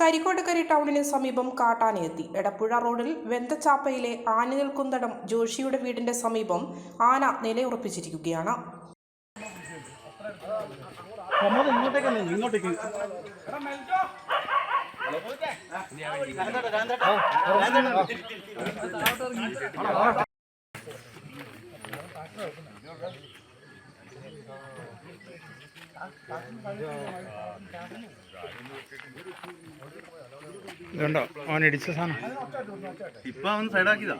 കരിക്കോട്ടുകരി ടൗണിന് സമീപം കാട്ടാനയെത്തി. എടപ്പുഴ റോഡിൽ വെന്തച്ചാപ്പയിലെ ആന നിൽക്കുന്നടം ജോഷിയുടെ വീടിന്റെ സമീപം ആന നിലയുറപ്പിച്ചിരിക്കുകയാണ്. ഇങ്ങോട്ടേക്ക് ഇതുണ്ടോ? അവൻ ഇടിച്ച സാധനം. ഇപ്പൊ അവൻ സൈഡാക്കിയതാ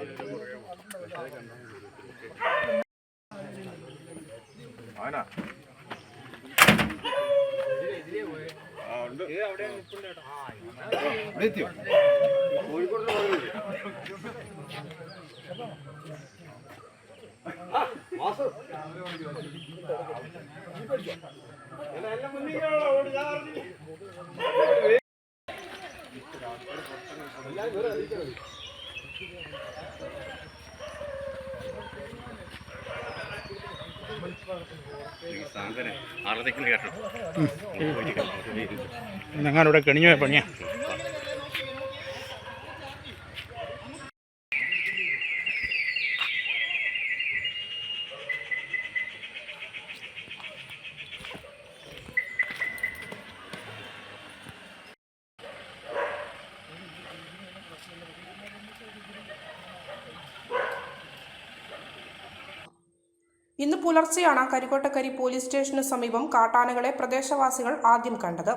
ഞങ്ങളിവിടെ കെണിഞ്ഞു പോയ പണിയാ ഇന്ന് പുലർച്ചെയാണ് കരിക്കോട്ടക്കരി പോലീസ് സ്റ്റേഷന് സമീപം കാട്ടാനകളെ പ്രദേശവാസികൾ ആദ്യം കണ്ടത്.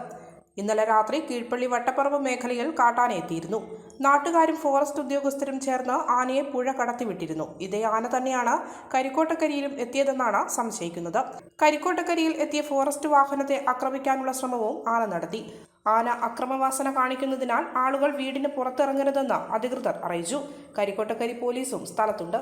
ഇന്നലെ രാത്രി കീഴ്പള്ളി വട്ടപ്പറമ്പ് മേഖലയിൽ കാട്ടാന എത്തിയിരുന്നു. നാട്ടുകാരും ഫോറസ്റ്റ് ഉദ്യോഗസ്ഥരും ചേർന്ന് ആനയെ പുഴ കടത്തിവിട്ടിരുന്നു. ഇതേ ആന തന്നെയാണ് കരിക്കോട്ടക്കരിയിലും എത്തിയതെന്നാണ് സംശയിക്കുന്നത്. കരിക്കോട്ടക്കരിയിൽ എത്തിയ ഫോറസ്റ്റ് വാഹനത്തെ ആക്രമിക്കാനുള്ള ശ്രമവും ആന നടത്തി. ആന അക്രമവാസന കാണിക്കുന്നതിനാൽ ആളുകൾ വീടിന് പുറത്തിറങ്ങരുതെന്ന് അധികൃതർ അറിയിച്ചു. കരിക്കോട്ടക്കരി പോലീസും സ്ഥലത്തുണ്ട്.